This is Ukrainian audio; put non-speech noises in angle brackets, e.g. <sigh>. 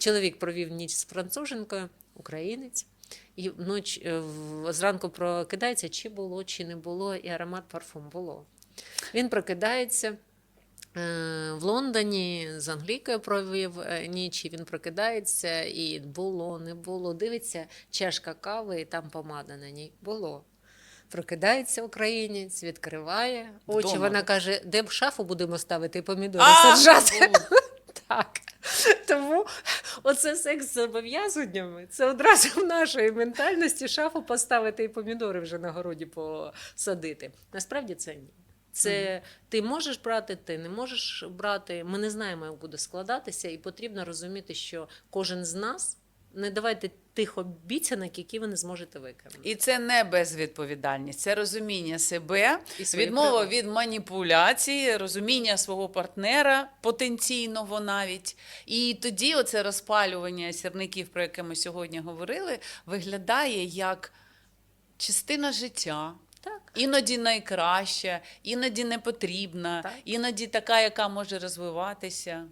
Чоловік провів ніч з француженкою, українець. І вночі е, зранку прокидається, чи було, чи не було, і аромат парфум було. Він прокидається е, в Лондоні з Англійкою провів е, ніч, і він прокидається, і було, не було. Дивиться, чашка кави, і там помада на ній. Було. Прокидається українець, відкриває очі. Вдома, Вона каже, де б шафу будемо ставити і помідори саджати. <laughs> Так. Тому оце секс з зобов'язаннями. Це одразу в нашої ментальності шафу поставити і помідори вже на городі посадити. Насправді це ні. Це ти можеш брати, ти не можеш брати. Ми не знаємо, як буде складатися, і потрібно розуміти, що кожен з нас не давайте тих обіцянок, які ви не зможете виконати. І це не безвідповідальність, це розуміння себе, відмова природи. від маніпуляцій, розуміння свого партнера потенційного навіть. І тоді оце розпалювання сірників, про яке ми сьогодні говорили, виглядає як частина життя. Так. Іноді найкраща, іноді не потрібна, іноді така, яка може розвиватися.